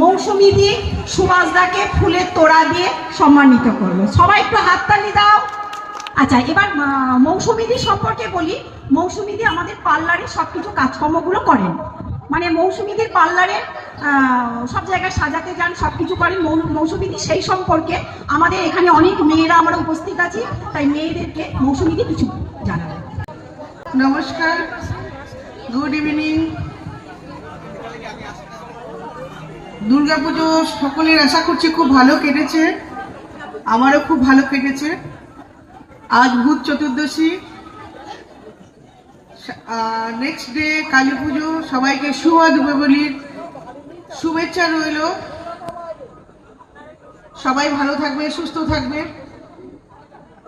মৌসুমীদি সুভাষদাকে ফুলের তোড়া দিয়ে সম্মানিত করল। সবাই একটু হাততালি দাও। আচ্ছা এবার মৌসুমীদি সম্পর্কে বলি। মৌসুমীদি আমাদের পার্লারে সব কিছু কাজকর্মগুলো করেন। মানে মৌসুমীদির পার্লারে সব জায়গায় সাজাতে যান সব কিছু করেন মৌসুমীদি সেই সম্পর্কে আমাদের এখানে অনেক মেয়েরা আমরা উপস্থিত আছি, তাই মেয়েদেরকে মৌসুমীদি কিছু জানাবেন। নমস্কার। Good evening. দুর্গাপুজো সকলের আশা করছি খুব ভালো কেটেছে। আমারও খুব ভালো কেটেছে। আজ ভূত চতুর্দশী। নেক্সট ডে কালী পুজো, সবাইকে শুভ দীপাবলির শুভেচ্ছা রইল। সবাই ভালো থাকবে, সুস্থ থাকবে।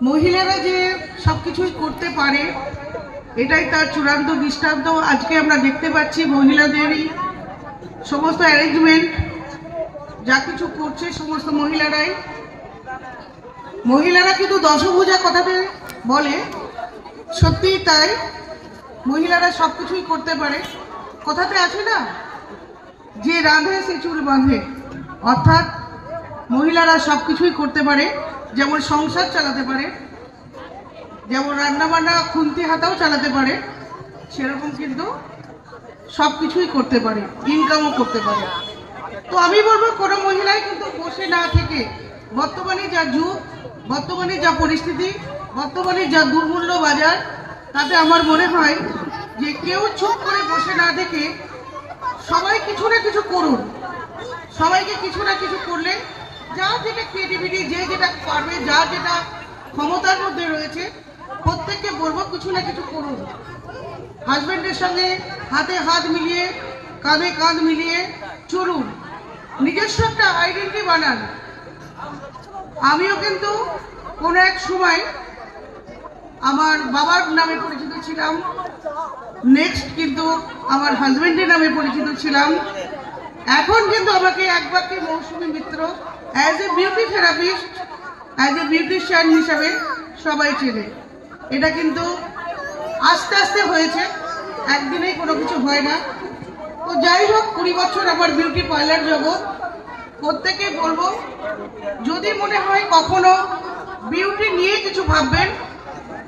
মহিলারা যে সবকিছুই করতে পারে, এটাই তার চূড়ান্ত দৃষ্টান্ত। আজকে আমরা দেখতে পাচ্ছি মহিলাদেরই সমস্ত অ্যারেঞ্জমেন্ট যা কিছু করছে সমস্ত মহিলারাই। মহিলারা কিন্তু দশভূজা কথাতে বলে সত্যিই তাই, মহিলারা সব কিছুই করতে পারে। কথাতে আছে না? যে রাঁধে সে চুল বাঁধে। অর্থাৎ মহিলারা সব কিছুই করতে পারে, যেমন সংসার চালাতে পারে, যেমন রান্নাবান্না, খুন্তি হাতাও চালাতে পারে, সেরকম কিন্তু সব কিছুই করতে পারে ইনকামও করতে পারে। তো আমি বলব, কোনো মহিলাই কিন্তু বসে না থেকে বর্তমানে যা যুগ, বর্তমানে যা পরিস্থিতি, বর্তমানে যা দুর্মূল্য বাজার, তাতে আমার মনে হয় যে কেউ চুপ করে বসে না থেকে সবাই কিছু না কিছু করুন। সবাইকে কিছু না কিছু করলে যা যেটা ক্রিয়েটিভিটি যে যেটা পারবে, যা যেটা ক্ষমতার মধ্যে রয়েছে প্রত্যেককে বলব কিছু না কিছু করুন। হাজব্যান্ডের সঙ্গে হাতে হাত মিলিয়ে, কাঁধে কাঁধ মিলিয়ে চলুন। নিজস্ব একটা আইডেন্টি বানান। আমিও কিন্তু কোনো এক সময় আমার বাবার নামে পরিচিত ছিলাম। নেক্সট কিন্তু আমার হাজবেন্ডের নামে পরিচিত ছিলাম। এখন কিন্তু আমাকে এক বাক্যে Mousumi Mitra as a beauty therapist as a beautician হিসাবে সবাই চেনে। এটা কিন্তু আস্তে আস্তে হয়েছে, একদিনেই কোনো কিছু হয় না। তো যাই হোক, কুড়ি বছর আমার বিউটি পার্লার জগৎ। প্রত্যেকে বলব, যদি মনে হয় কখনো বিউটি নিয়ে কিছু ভাববেন,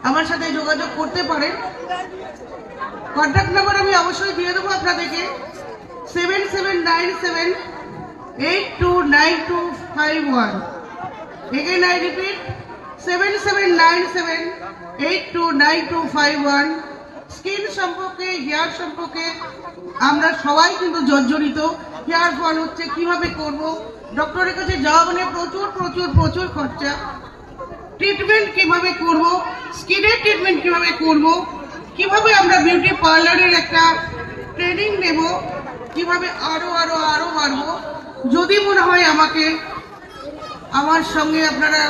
আমার সাথে যোগাযোগ করতে পারেন। কন্ট্যাক্ট নাম্বার আমি অবশ্যই দিয়ে দেবো আপনাদেরকে। Seven seven nine seven eight two nine two five one nine two five one skin সম্পর্কে হেয়ার সম্পর্কে আমরা সবাই কিন্তু জর্জরিত। হেয়ার ফল হচ্ছে, কীভাবে করব? ডক্টরের কাছে যাওয়া মানে প্রচুর প্রচুর প্রচুর খরচা। ট্রিটমেন্ট কীভাবে করব? স্কিনের ট্রিটমেন্ট কীভাবে করব? কীভাবে আমরা বিউটি পার্লারের একটা ট্রেনিং নেব? কীভাবে আরও আরও আরও বাড়বো? যদি মনে হয় আমাকে আমার সঙ্গে আপনারা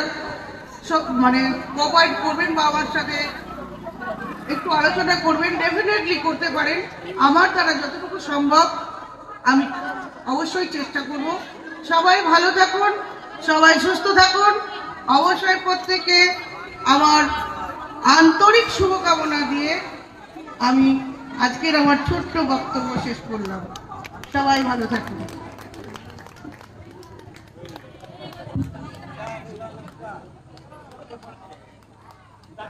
সব মানে কোঅপারেট করবেন বা আমার সাথে একটু আলোচনা করবেন ডেফিনেটলি করতে পারেন। আমার দ্বারা যতটুকু সম্ভব আমি অবশ্যই চেষ্টা করব। সবাই ভালো থাকুন, সবাই সুস্থ থাকুন। অবশ্যই প্রত্যেকে আমার আন্তরিক শুভকামনা দিয়ে আমি আজকের আমার ছোট্ট বক্তব্য শেষ করলাম। সবাই ভালো থাকুন। Tá